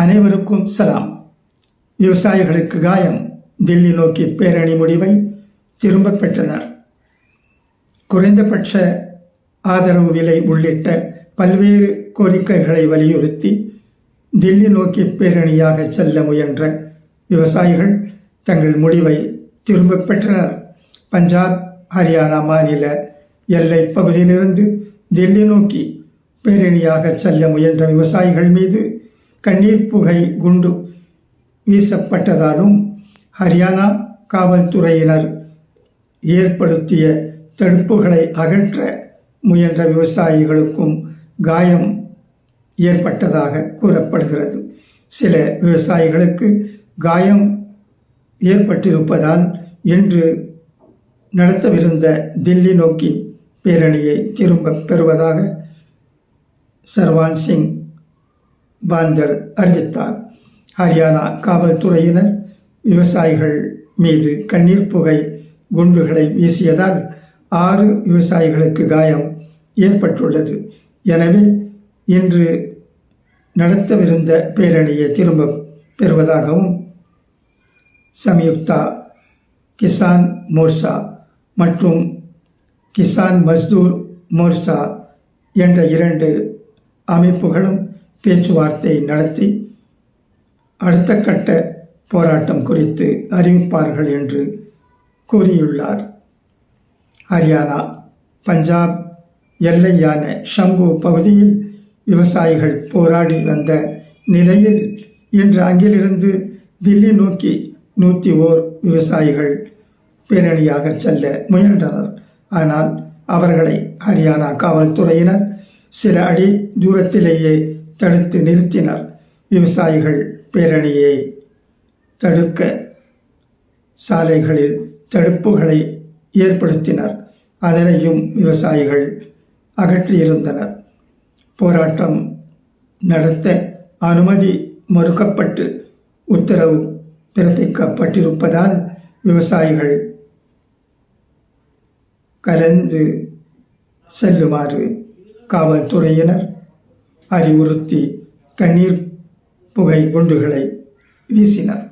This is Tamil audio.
அனைவருக்கும் சலாம். விவசாயிகளுக்கு காயம். தில்லி நோக்கி பேரணி முடிவை திரும்ப பெற்றனர். குறைந்தபட்ச ஆதரவு விலை உள்ளிட்ட பல்வேறு கோரிக்கைகளை வலியுறுத்தி தில்லி நோக்கி பேரணியாக செல்ல முயன்ற விவசாயிகள் தங்கள் முடிவை திரும்ப பெற்றனர். பஞ்சாப் ஹரியானா மாநில எல்லை பகுதியிலிருந்து தில்லி நோக்கி பேரணியாக செல்ல முயன்ற விவசாயிகள் மீது கண்ணீர் புகை குண்டு வீசப்பட்டதாலும் ஹரியானா காவல்துறையினர் ஏற்படுத்திய தடுப்புகளை அகற்ற முயன்ற விவசாயிகளுக்கும் காயம் ஏற்பட்டதாக கூறப்படுகிறது. சில விவசாயிகளுக்கு காயம் ஏற்பட்டிருப்பதால் இன்று நடத்தவிருந்த தில்லி நோக்கி பேரணியை திரும்ப பெறுவதாக சர்வான் சிங் பாந்தர் அறிவித்தார். ஹரியானா காவல்துறையினர் விவசாயிகள் மீது கண்ணீர் புகை குண்டுகளை வீசியதால் ஆறு விவசாயிகளுக்கு காயம் ஏற்பட்டுள்ளது. எனவே இன்று நடத்தவிருந்த பேரணியை திரும்ப பெறுவதாகவும் சம்யுக்தா கிசான் மோர்சா மற்றும் கிசான் மஸ்தூர் மோர்சா என்ற இரண்டு அமைப்புகளும் பேச்சுவார்த்தை நடத்தி அடுத்த கட்ட போராட்டம் குறித்து அறிவிப்பார்கள் என்று கூறியுள்ளார். ஹரியானா பஞ்சாப் எல்லையான ஷம்பு பகுதியில் விவசாயிகள் போராடி வந்த நிலையில் இன்று அங்கிலிருந்து தில்லி நோக்கி நூற்றி ஓர் விவசாயிகள் பேரணியாக செல்ல முயன்றனர். ஆனால் அவர்களை ஹரியானா காவல்துறையினர் சில அடி தூரத்திலேயே தடுத்து நிறுத்தினர். விவசாயிகள் பேரணியை தடுக்க சாலைகளில் தடுப்புகளை ஏற்படுத்தினர். அதனையும் விவசாயிகள் அகற்றியிருந்தனர். போராட்டம் நடத்த அனுமதி மறுக்கப்பட்டு உத்தரவு பிறப்பிக்கப்பட்டிருப்பதால் விவசாயிகள் கலந்து செல்லுமாறு காவல்துறையினர் அறிவுறுத்தி கண்ணீர் புகை குண்டுகளை வீசினர்.